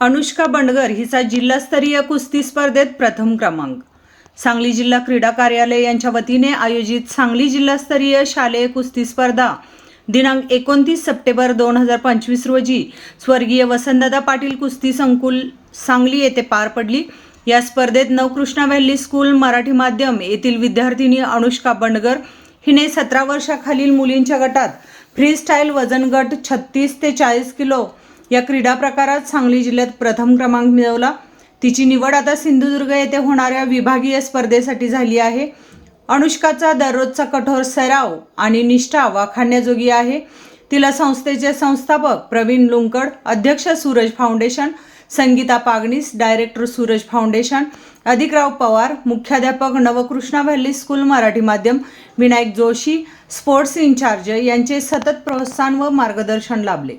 अनुष्का बंडगर हिचा जिल्हास्तरीय कुस्ती स्पर्धेत प्रथम क्रमांक. सांगली जिल्हा क्रीडा कार्यालय यांच्या वतीने आयोजित सांगली जिल्हास्तरीय शालेय कुस्ती स्पर्धा दिनांक एकोणतीस सप्टेंबर दोन हजार पंचवीस रोजी स्वर्गीय वसंतदादा पाटील कुस्ती संकुल सांगली येथे पार पडली. या स्पर्धेत नवकृष्णा व्हॅली स्कूल मराठी माध्यम येथील विद्यार्थिनी अनुष्का बंडगर हिने सतरा वर्षाखालील मुलींच्या गटात फ्रीस्टाईल वजन गट छत्तीस ते चाळीस किलो या क्रीडा प्रकारात सांगली जिल्ह्यात प्रथम क्रमांक मिळवला. तिची निवड आता सिंधुदुर्ग येथे होणाऱ्या विभागीय स्पर्धेसाठी झाली आहे. अनुष्काचा दररोजचा कठोर सराव आणि निष्ठा वाखाणण्याजोगी आहे. तिला संस्थेचे संस्थापक प्रवीण लुंकड अध्यक्ष Suraj foundation Sangeeta Pagnis director Suraj foundation Adhikrao Pawar मुख्याध्यापक नवकृष्णा व्हॅली स्कूल मराठी माध्यम विनायक जोशी स्पोर्ट्स इन्चार्ज यांचे सतत प्रोत्साहन व मार्गदर्शन लाभले.